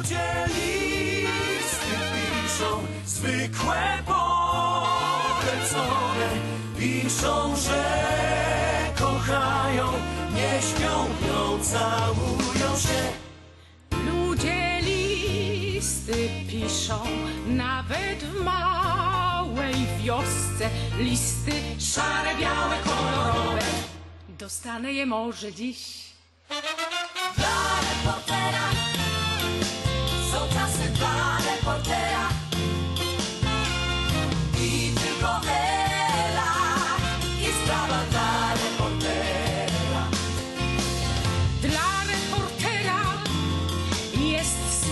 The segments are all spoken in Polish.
ludzie listy piszą, zwykłe polecone. Piszą, że kochają, nie śpią, no całują się. Ludzie listy piszą, nawet w małej wiosce. Listy szare, białe, kolorowe. Dostanę je może dziś.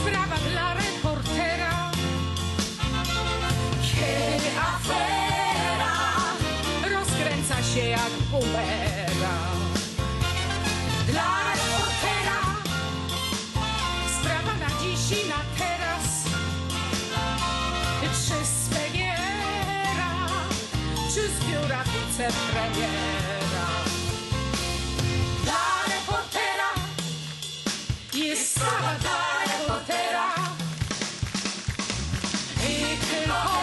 Sprawa dla reportera. Kiedy afera rozkręca się jak bumerang. Dla reportera sprawa na dziś i na teraz. Czy z premiera, czy z biura wicepremiera. Oh.